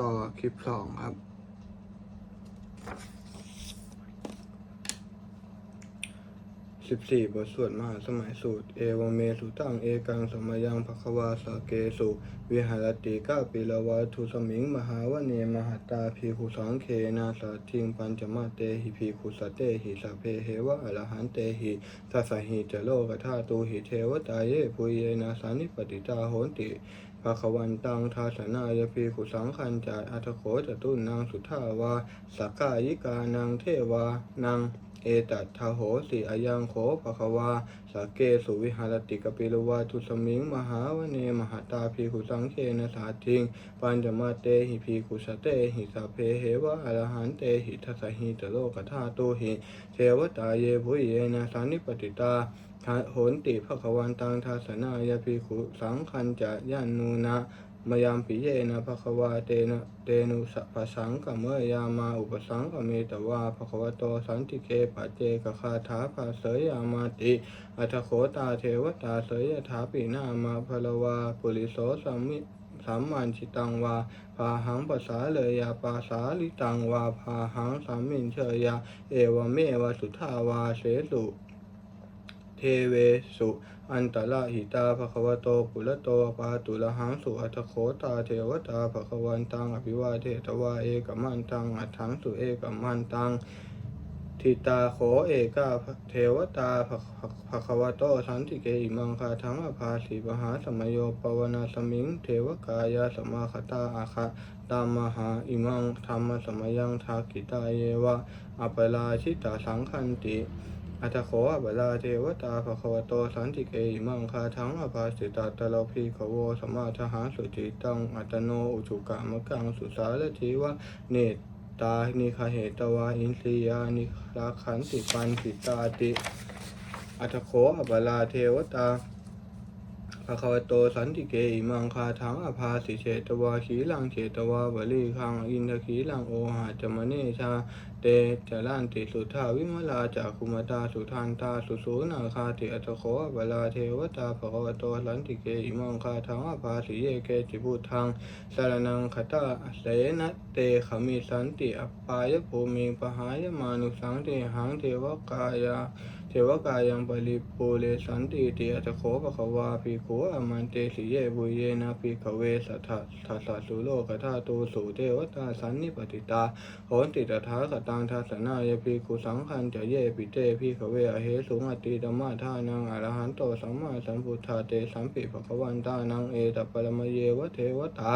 ต่อคลิปสองครับ สิบสี่บทสวดมหาสมัยสูตร เอวเมสุตัง เอกังสมยังภควาสาเกสุวิหารติก้าปิลวาทุสมิง มหาวเนมหตาพีคุสังเคนาสาทิงปัญจมาเตหิพีคุสเตหิสพเพเหวะอรหันเตหิสัสหิจโลกธาตุหิเทวตาเยปุยเยนาสานิปติตาโหนติ ภาควันตังทาสนายพีขุสังคันจายอัตโขจตุนางสุทาวาสักกายิกานางเทวานางเอตัทธโหสิอายังโขภควาสาเกสุวิหารติกปิลวาทุสมิงมหาวเนมหาตาพีขุสังเคนะสาทิงปัญจมาเตหิพีขุสเตหิสัพเพเหวะอรหันเตหิทัสหิตโลกธาตุหิเทวตาเยภุยเยนะสานิปติตา โหนติภควันตังทาสนายาภิกขุสังคันจะยานูนะมยามปิเยนะภควาเตนะเตนุสัพสังกัมเมยามาอุปสังกเมตวาภควโตสันติเกปัจเจกคาถาภาเสยามาติ อัตโขตาเทวตาเสยถาปินามาพลวาปุริโสสัมมิสัมมันชิตังวาพาหังปัสสาเลยยาปาสาลิตังวาพาหังสัมมินเชยา เอวเมวสุทาวาเสสุ เทเวสุ อันตระหิตาภควโตกุลโตปาตุละหังสุอัตโคตาเทวตาภควันตังอภิวาเทตวาเอกมันตังอัฏฐังสุเอกมันตังทิตาโขเอกาเทวตาภควโตสันติเกอิมังคาทังอภาสีปหาสมโยปวนาสมิง เทวกายาสมาคตาอาคาตามมหาอิมังธรรมสมยังทากิตาเยวะ อัปราชิตาสังคันติ อัตโขอัปราเทวตาภควโตสันติเกอิมังคาทังอภาสิตาตะโลพีขโวสมาทหารสุจิตังอัตโนอุจุกามกังสุสาลทีวะเนตตานิคาเหตวาอินทรียานิราขันติปันสิตาติ อัตโขอัปราเทวตาภควโตสันติเกอิมังคาทังอภาสิเชตวาขีลังเชตวาบลีคังอินทขีลังโอหาจมเนชา ตจารันติสุทธาวิมลาจากคุมตาสุทันตาสุสูนาคาติอัตโขอเวลาเทวตาภควโตสันติเกอิมังคาทังอภาสิเยเกจิพุทังสารนังคตาเสนะเตขมิสันติอปายภูมิปหายมานุสังเตหังเทวกายา ทวกายังปริปูเรสันติเติอัตโขปะคะวาภิกขุอมันเตสิเยบุเยนะภิขเวสัทธทัสสสุโลกธาตุสุเทวตาสันนิปติตาโหนติตถาคตังทัสสนายภิกขุสังคันจะเยปิเตภิขเวอเหสุงอติธรรมะทานังอรหันโตสัมมาสัมพุทธาเตสัมปิภคะวันตานังเอตปรมเยวเทวตา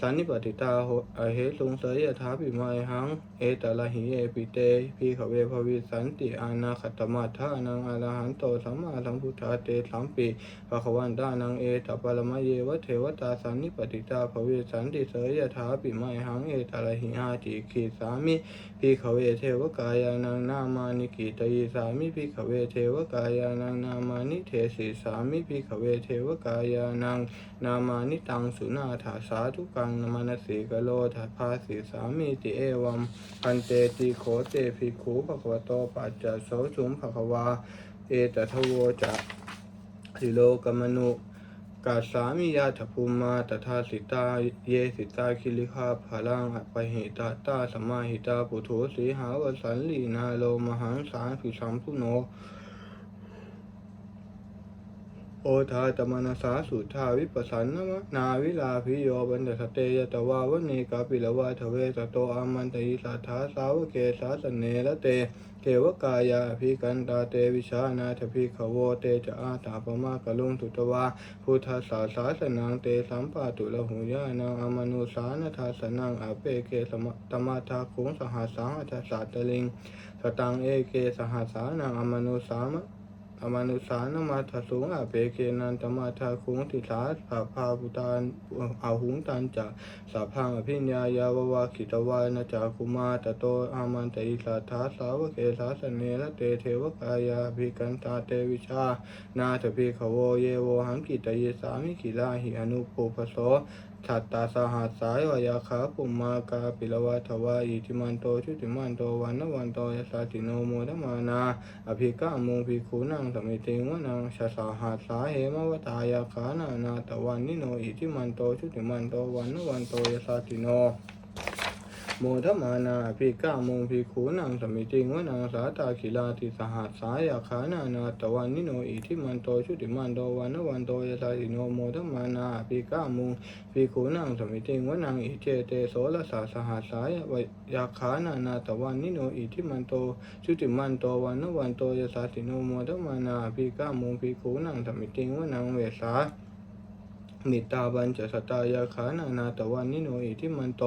สันนิปติตาโหอเหสุงเสยถาปิมัยหังเอตละหิเยปิเตภิขเวภวิสันติอานาคตมัทธานังอรหันโตสัมมาสัมพุทธาเตสัมปิภคะวันตานังเอตปรมเยวะเทวตาสันนิปติตาภวิสันติเสยถาปิมหังเอตละหิอาติขีสามิภิกขเวเทวกายานังนามานิกิตยิสามิภิกขเวเทวกายานังนามานิเทสิสามิภิกขเวเทวกายานังนามานิตังสุนาถาสาธุกังนมานสีกโลทัพาสีสามีติเอวัมพันเตติโขเตภิกขุภควโตปัจจโสสุมภควา เอตทโวจะสิโลกมนุกาสามิยาถภูมาตถาสิตาเยสิตาคิลิคาภาลังอปะหิตาตาสมาหิตาปุโถสีหาวสันลีนาโลมหังสารพิสัมพุโนโอทาตมนาสาสุทาวิปัสสันนมะนาวิลาภิโยบันดสเตยตวาวเนกาปิลวาทเวสโตอามันตยิสัทธาสาวเกสาสเนละเตเกวกายาภิกันตาเตวิชานาทภิขโวเตจะอาตาปมากะลุงตุตวาพุทธสาสาสนังเตสัมปาตุละหุยานังอมนุสานทาสนังอเปเกสมะตมาทาคุงสหัสสังอัจสาตลิงสตังเอเกสหัสสานังอมนุสามะ อมานุสานมาทสุงอาเปเกนันตมาทาคุงติสาสาภาพุตานอาหุงตันจะสาพังอภิญญายาววาคิตวานจากุมาตโตอามันตอิสัทาสาวเกสาสเนละเตเทวกายาภิกันตาเตวิชา นาถภิกขโวเยโวหังกิตเยสามิกิลาหิอนุปุปโส ชัตตาสหัสสายวายาคาปุมมากาปิลวัทวาอิทิมันโตชุติมันโตวันนวันโตยสาติโนโมทมานา อภิกามุงภิกขุนังสมิติงวนังชะสาหัสสาเหมวตายาขานานาตวันนิโนอิทิมันโตชุติมันโตวันนวันโตยสาติโน โมทมานาอภิกามุงภิกขุนังสมิติงวนังสาตาคิลาติสหัสสายาขานานาตวันนิโนอิทิมันโตชุติมันโตวันวันโตยะสาสิโนโมทมานาอภิกามุงภิกขุนังสมิติงวนังอิเจเตโสลสาสหัสสายายาขานานาตวันนิโนอิทิมันโตชุติมันโตวันวันโตยะสาสิโนโมทมานาอภิกามุงภิกขุนังสมิติงวนังเวสา มิตาบัญจะสตายาขานานาตวันนิโนอิทิมันโต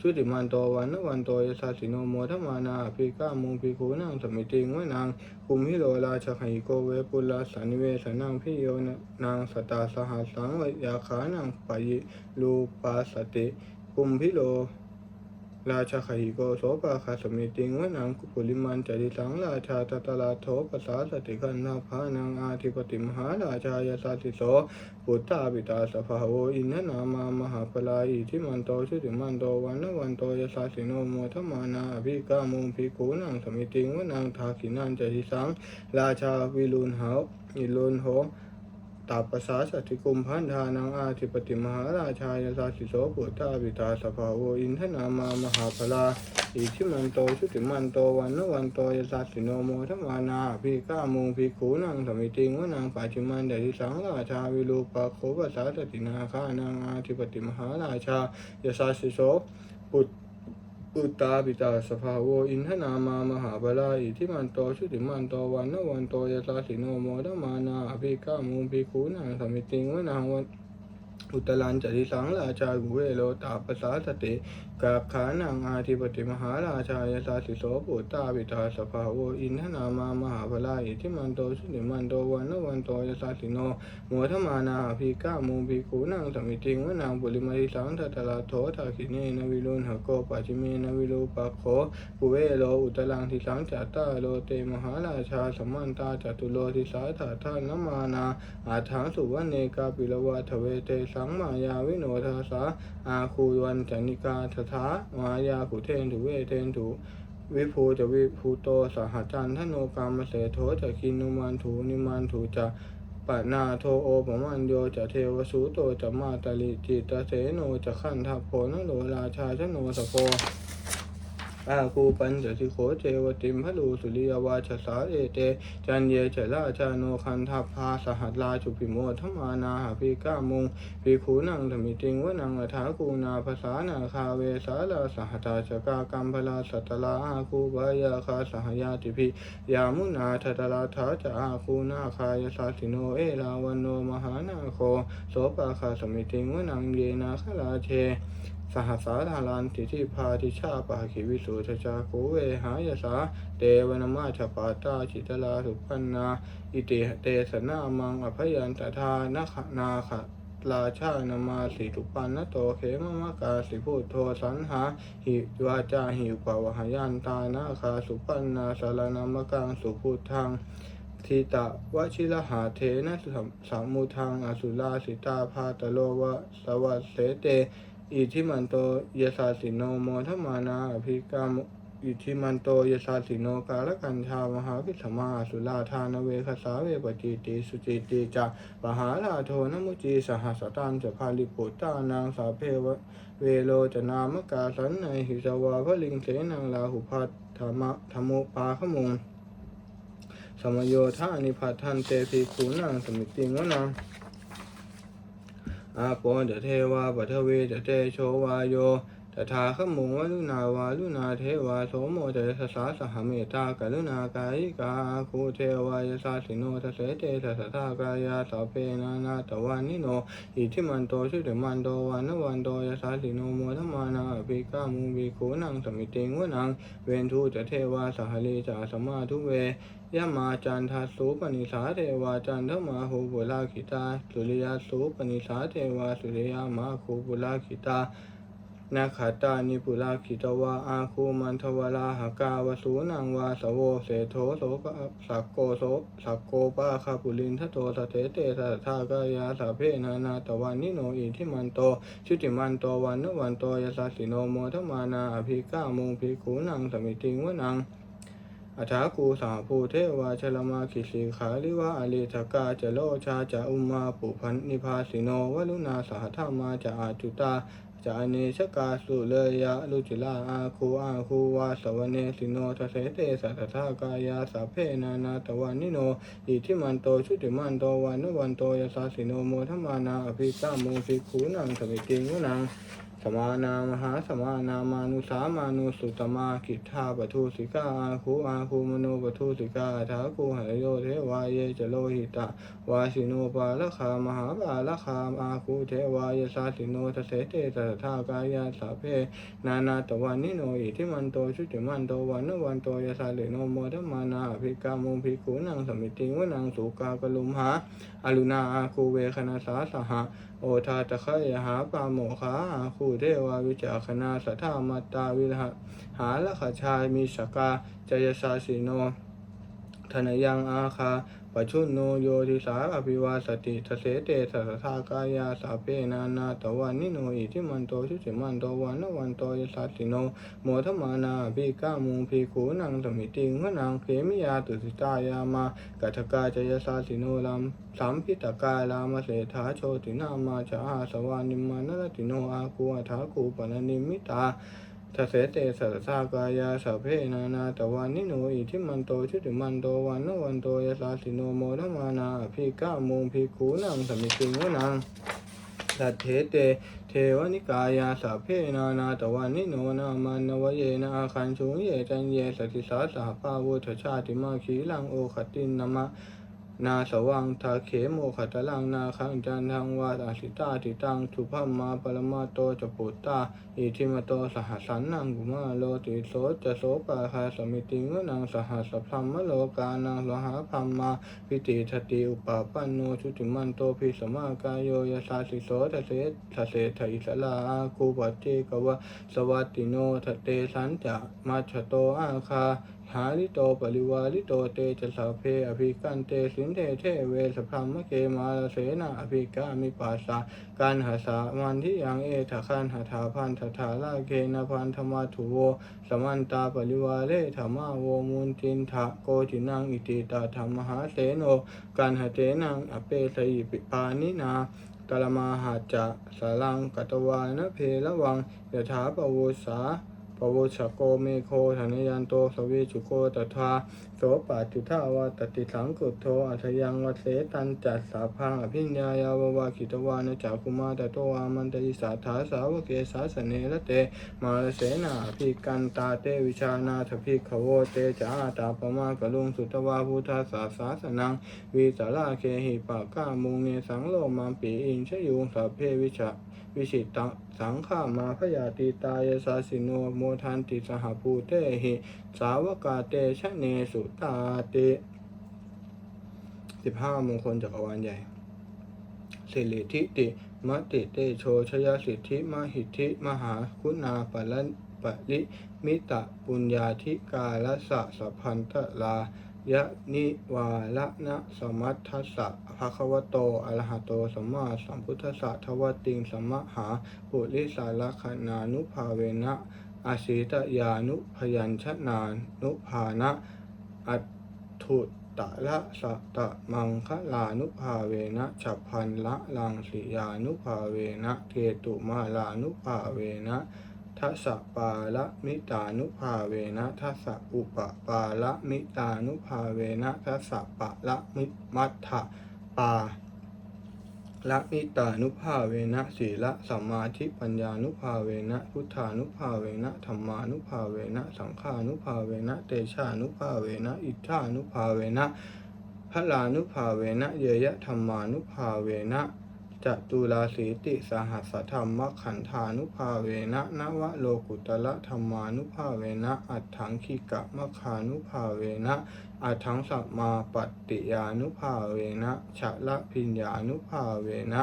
สุติมันโตวันนวันโตยสาสิโนโมทมานาภิกามุงภิกขุนังสมิติงวนังคุมหิโลราชหิโกเวปุลาสันิเวสนังพิโยนางสตาสหัสสังวยาขานังปยิลูปาสติคุมพิโล ราชาขหิโกโสปาคาสมิติงวนังกุปุลิมันจริสังราชาตตลาโทปสาสติกันนาภานังอาธิปติมหาราชายาสาติโสปุตตาปิตาสภาโวอินทนามามหาปลาอิทิมันโตชุติมันโตวันนวันโตยาสาสิโนโมทมานาภิกามุภิกขุนังสมิติงวนังทาขินันจริสังราชาวิลุนหาอิลุนโห ตาปสาสติกุมพันธานังอาธิปติมหาราชายาสาสิโสปุตตาปิตาสภาโวอินทนามามหาพลาอิทิมันโตชุติมันโตวันนวันโตยาสาสิโนโมทมานาภิกามุงภิกขุนังสมิติงวนังปัจจิมันเดริสังราชาวิรูปะโคปสาสตินาคานังอาธิปติมหาราชายาสาสิโสปุต อุตตาปิตาสภาโวอินทนามามหาบาลาอิทิมันโตชุติมันโตวันนวันโตยะสาสิโนโมดมานาอภิกามุงภิกขุนังสมิติงวนังวัน อุตลันจริสังราชากุเวโลตาปสาสติกาขานังอาธิปติมหาราชายาสาสิโสปุตตาปิตาสภาโวอินทนามามหาบาลาอิทิมันโตชุติมันโตวันนวันโตยสาสิโนโมทมานาภิกามุภิกขุนังสมิติงวนังปุริมาริสังทัตลาโททาคิเนนวิลุนหโกปัจิเมนวิลูปะโคกุเวโลอุตลังทิสังจัตตาโลเตมหาราชาสมันตาจตุโลทิสาถาทานมานาอาถาสุวรรณเนกาปิลวะทเวเตสังมายาวิโนทาสาอาคูวันจันิกาทถามายาขุเทนถุเวเทนถุวิภูจะวิภูโตสหจันทโนกามเสโทจะคินุมันถูนิมันถูจะปนาโทโอปมันโยจะเทวสูโตจะมาตลิจิตเสโนจะขันทัพโพนโลราชาชโนสโพ อาคูปัญจสิโขเจวติมพลูสุริยวาชสาเอเต จันเยเจราชาโนคันทัพพาสหัสลาจุปิโมทมานาหาภิกามุงภิกขุนังธมิติงวนังอัฐาคูนาภาษานาคาเวสาลาสหตาชกากัมพลาสัตลาอาคูบายาคาสหยาติพิยามุนาทัตลาทาจะอาคูนาคายสาสิโนเอลาวันโนมหานาโคโสปาคาสมิติงวนังเยนาคลาเช หสาธารันติทิพาทิชาปาคิวิสุทจาโกเวหายสาเตวนามาชปาตาจิตลาสุปันนาอิติเตสนามังอภยันตทานาคนาคราชานามาสิทุปันนโตเขมมะกาสิพุทโทสันหาหิวาจาหิปาวหยันตานาคาสุปันนาสารนามกังสุพุทธังทิตะวชิรหาเทนะสามุทังอสุราสิตาพาตโลวะสวัสเสเต อิทิมันโตยสาสิโนโมทมานาอภิกรรมอิทิมันโตยสาสิโนกาลกันชามหาพิสมาสุลาธานเวคสาเวปจิติสุจิติจะปหาลาโทนมุจีสหัสตันจะพาลิปุตตานางสาเพวะเวโลจะนามกาสันในหิสวาพลิงเสนังลาหุพัทธรรมะธรรมุปาขมุงสมโยธานิพัทธันเตภิกขุนังสมิติงวนัง อาโปเดเทวาปัทวเดเตโชวาโยตถาขมุงวลุนาวาลุนาเทวาโสโมเดสสาสหเมตตากรุณากายิกาคูเทวายสาสิโนทเสเตทสทากายาสเพนานาตวันนิโนอิทิมันโตชุติมันโตวันนวันโตยสาสิโนโมทมานาอภิกามุวิโคนังสมิติงวนังเวนทูจะเทวาสหเลจาสมาทุเว ยมาจันทาสุปนิสาเทวาจันทมาหูบุลาขิตา สุริยาสุปนิสาเทวาสุริยามาคูบุลาขิตานาขาตานิปุลาขิตวาอาคูมันทวราหกาวสูนังวาสโวเสโทโสกสักโกโสสักโกปาคาปุลินทโตสเตเตสัทธากายาสาเพนานาตวันนิโนอิทิมันโตชุติมันโตวันนวันโตยสาสิโนโมทมานาอภิกามุงภิกขุนังสมิติงวนัง อัฐากูสาภูเทวาชลมาคิสีขาลิวะอลิทกาจะโลชาจะอุมาปุพันนิพาสิโนวลุนาสหธรรมาจะอาจุตาจาเนชกาสุเลยะลุจิลาอาคูอาคูวาสวเนสิโนทเสเตสัทธากายาสัพเพนานาตวันนิโนอิทิมันโตชุติมันโตวันนวันโตยสาสิโนโมทมานาอภิกามุสิคูนังสมิติงวนัง มานา มหาสมานามานุสามานุสุตมากิทธาปทุสิกาอาคูอาคูมโนปทุสิกาทาคูหายโยเทวายเยจโลหิตาวาสิโนปาลคามหาปาลคามอาคูเทวายสาสิโนทเสเตตถากายาสาเพนานาตวันนิโนอิทิมันโตชุติมันโตวันนวันโตยสาเลโนโมทมานาภิกามุภิกขุนังสมิติงวนังสุกากลุมหาอลุนาอาคูเวคณาสาสหะ อทาตะคยหาปาโมขาคูเทวาวิจาคณาสัทธามาตาวิหะหาละขชามีสกาจยสาสิโนธนยังอาคา ปชุนโนโยติสาอภิวาสติทเสเตสัสทากายาสาเพนานาตวันนิโนอิทิมันโตชุติมันโตวันนวันโตยสัสสิโนโมทมานาภิกามุงภิกขุนังสมิติงวนังเขมิยาตุสิตายามากัทกาจยสาสิโนลัมสัมพิตกาลามเสถาโชตินามาจาอาสวานิมานรติโนอาคูอัฐาคูปนนิมิตา ทเสเตสัสสากายาสัพเพนานาตวันนิโนอิทิมันโตชุติมันโตวันโนวันโตยสาสิโนโมทมานาภิกามุงภิกขุนังสมิติงวนังสัทเทเต เทวนิกายาสัพเพนานาตวันนิโนนามันนวเยนะอาคันชุงเยจันเยสติสาสหปาวุทชาติมาขีลังโอขตินนามะ นาสวังทาเขโมขตลังนาคังจันทังวาอาสิตาติตังทุพัมมาปรมาโตจปุตตาอิทิมโตสหัสันนังกุมาโลติโสจะโสปาคาสมิติงนังสหัสพรหมโลกานังโลหะพัมมาพิติทติอุปปันโนชุติมันโตพิสมากายโยยสาสิโสทะเสทะเสทอิสลาอาคูปัตติกวะสวัตติโนทะเตสันจะมัชโตอาคา หาลิโตปริวาลิโตเตจะสาเพอภิกันเตสินเทเทเวสพรมเกมาลเสนาอภิกามิปัสสะการหาสามันที่ยังเอทะคันหาถาพันทถาลาเกนพันธมาถุโวสมันตาปริวาเลธรรมาโวมุนตินทะโกจินังอิติตาธรรมหาเสโนการหาเตนังอเปสยิปิปานินากลมาหาจะสาลังกัตวานเพลวังยถาปโวสา ปโวชโกเมโคธนยันโตสเวจุโกตถาโสปาจุทาวาตติสังกุโทอัทยังวเสตันจัสสาพังอภิญญายาววาคิตวานจักคุมาตโตอามันตติสาธาสาวเกสาสเนระเตมาเสนาภิกันตาเตวิชานาถภิกขโวเตจาตาปมากะลุงสุตวาพุทธาสาสาสนังวิสาราเคหิปากามุงเนสังโลมัมปีอินชยุงสัพเพวิชา วิชิตะสังขามาพยาติตายสาสิโนโมทันติสหภูเตหิ สาวกาเตชะเนสุตาติสิบห้ามงคลจักรวาลใหญ่สิริทิติมติเตโชชยสิทธิมหิทธิมหาคุณาปละปะลิมิตะปุญญาธิกาลสะสพพันตลา ยะนิวาละนะสมัทธัสสะภะคะวะโตอะระหะโตสัมมาสัมพุทธัสสะทวติงสัมมหาปุริสาละขณานุภาเวนะอาศิตยานุพยัญชนานุภานะอัตถุตะละสะตะมังคะลานุภาเวนะฉับพันละลังสิยานุภาเวนะเกตุมาลานุภาเวนะ ทัสสะปาละมิตานุภาเวนะทัสสะอุปปาละมิตานุภาเวนะทัสสะปะละมิมัทธะปาละมิตานุภาเวนะสีละสัมมาทิปัญญานุภาเวนะพุทธานุภาเวนะธรรมานุภาเวนะสังฆานุภาเวนะเตชานุภาเวนะอิทธานุภาเวนะพระลานุภาเวนะเยยะธรรมานุภาเวนะ จตุราสีติสหัสธรรมขันธานุภาเวนะนวโลกุตละธรรมานุภาเวนะ อัฏฐังคิกะมะคานุภาเวนะ อัฏฐังสัมมาปติยานุภาเวนะชะละพิญญานุภาเวนะ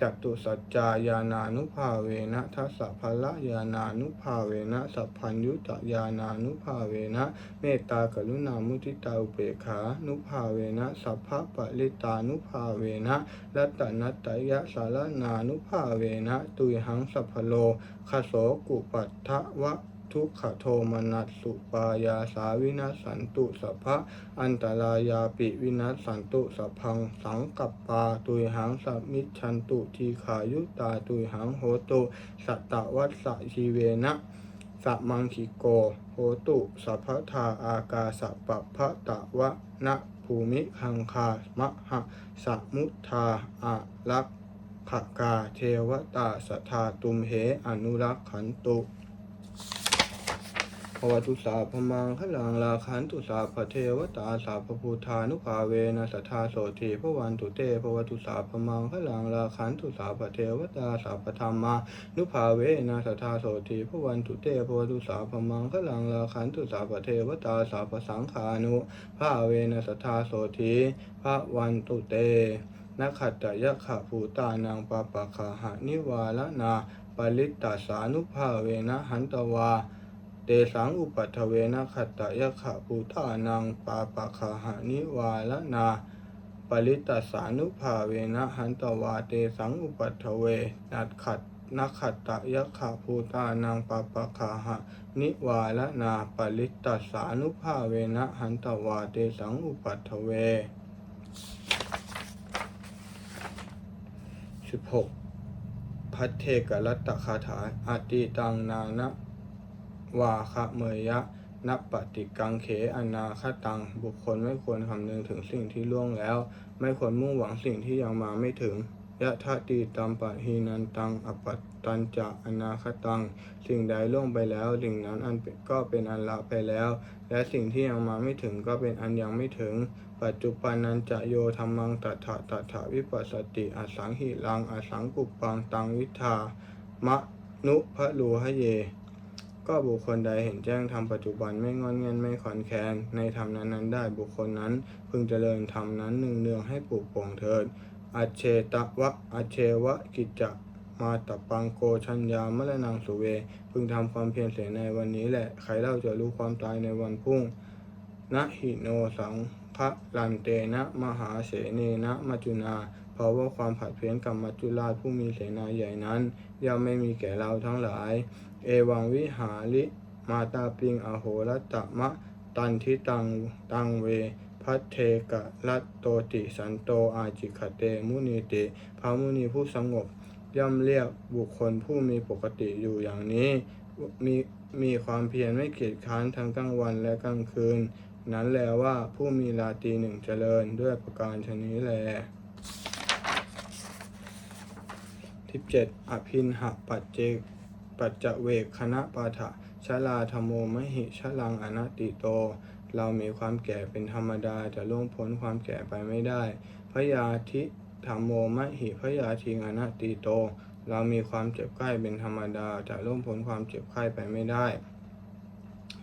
จตุสัจจายานานุภาเวนะทัสสะภละยานานุภาเวนะสัพพัญยุตยานานุภาเวนะเมตตากรุณามุทิตาอุเบกขานุภาเวนะสัพพะปะลิตานุภาเวนะรัตนัตตยะสารนานุภาเวนะตุยหังสัพพโลคโสกุปัฏฐวะ ทุกขโทมนัสสุปายาสาวินัสสันตุสัพพะอันตรายาปิวินัสสันตุสัพพังสังกัปปาตุยหังสัมมิชันตุทีขายุตาตุยหังโหตุสัตตวัสสะชีเวนะสัมังคิโกโหตุสัพพทาอากาสปปะตะวะนะภูมิคังคามะหะสมุทธาอาลักขกาเทวตาสทธาตุมเหอนุรักขันตุ ภวตุสาพมังขลังลาขันตุสาพเทวตาสาพพุทธานุภาเวนะสัทธาโสทีพวันตุเตภวตุสาพมังขลังลาขันตุสาพเทวตาสาพธรรมานุภาเวนะสัทธาโสทีพวันตุเตภวตุสาพมังขลังลาขันตุสาพเทวตาสาพสังขานุภาเวนะสัทธาโสทีพระวันตุเตนักขัตตยะขะภูตานังปะปะขาหะนิวาลนาปลิตตสานุภาเวนะหันตวา เตสังอุปัฏฐเวนะขัตตยะขะภูตานังปาปะขาหะนิวาลนาปลิตสานุภาเวนะหันตวาเตสังอุปัฏฐเวนัดขัดนักขัตตยะขะภูตานังปาปะขาหะนิวาลนาปลิตสานุภาเวนะหันตวาเตสังอุปัฏฐเวสิบหกพัทเทกรัตตคาถาอาติตังนานะ วาคะเมยะนับปฏิกังเขอนาคตัง บุคคลไม่ควรคำนึงถึงสิ่งที่ล่วงแล้ว ไม่ควรมุ่งหวังสิ่งที่ยังมาไม่ถึงยะทะตีตัมปะหีนันตังอปัตตัญจะอนาคตัง สิ่งใดล่วงไปแล้ว สิ่งนั้นอันก็เป็นอันละไปแล้ว และสิ่งที่ยังมาไม่ถึงก็เป็นอันยังไม่ถึง ปัจจุบันนันจะโยธรรมังตัถะตัถะวิปัสสติอสังหิรังอสังกุปปังตังวิทามะนุพะลูหะเย ก็บุคคลใดเห็นแจ้งทำปัจจุบันไม่งอนเงันไม่ขอนแคนในธรรมนั้นๆได้บุคคลนั้น พึงเจริญธรรมนั้นหนึ่งเนืองให้ปลูกป่งเถิดอัเฉตวะอัเชวะกิจจะมาตปังโกชัญญามะละนังสุเว พึงทำความเพียรเสียในวันนี้แหละ ใครเล่าจะรู้ความตายในวันพุ่งนะหิโนสังพระลันเตนะมหาเสเนนะมัจจุนา เพราะว่าความผัดเพี้ยนกับมัจจุราชผู้มีเสนาใหญ่นั้นย่อมไม่มีแก่เราทั้งหลาย เอวังวิหาริมาตาปิงอโหรัตมะตันทิตังตังเวพัทเทกะรัตโตติสันโตอาจิขเตมุนีติพระมุนีผู้สงบ ย่อมเรียกบุคคลผู้มีปกติอยู่อย่างนี้ มีมีความเพียรไม่เกียจค้านทั้งกลางวันและกลางคืน นั้นแลว่าผู้มีราตรีหนึ่งเจริญด้วยประการชนี้แลทิเจ็ดอภินหปัจเจก ปัจจเวกคณะปาฐะชลาธรรมโมมหิชลังอนัตติโต เรามีความแก่เป็นธรรมดาจะล่วงพ้นความแก่ไปไม่ได้พยาธิธรรมโมมหิพยาทิงอนัตติโต เรามีความเจ็บไข้เป็นธรรมดาจะล่วงพ้นความเจ็บไข้ไปไม่ได้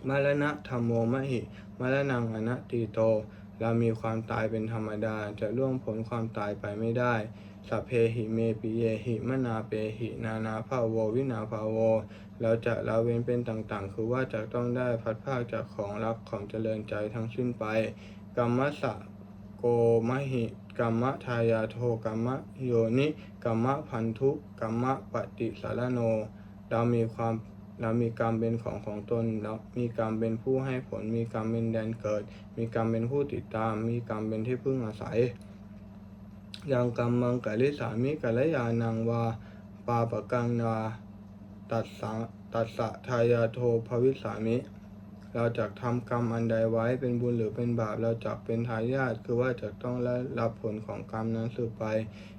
มรณะธรรมโมมหิมรณังอนัตติโต เรามีความตายเป็นธรรมดาจะล่วงพ้นความตายไปไม่ได้ สัพเพหิเมปิเยหิมนาเปหินานาภาโววินาภาโวเราจะละเว้นเป็นต่างๆ คือว่าจะต้องได้พัดภาคจากของรักของเจริญใจทั้งสิ้นไป กรรมสะโกมหิกรรมทายาโทกรรมโยนิกรรมพันธุกรรมปฏิสารโน เรามีความเรามีกรรมเป็นของของตนเรามีกรรมเป็นผู้ให้ผล มีกรรมเป็นแดนเกิด มีกรรมเป็นผู้ติดตาม มีกรรมเป็นที่พึ่งอาศัย ยังกรรมังกะลิสามิกะละยานังวา ปาปะกังนาตัดสสะตัสสะทายาโทภวิสามิ เราจะทำกรรมอันใดไว้เป็นบุญหรือเป็นบาป เราจะเป็นทายาทคือว่าจะต้องรับผลของกรรมนั้นสืบไป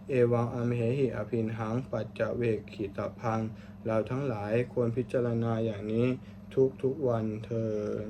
เอวังอมเหหิอภินหัง ปัจจเวกขิตพัง เราทั้งหลายควรพิจารณาอย่างนี้ทุกทุกๆวันเทิน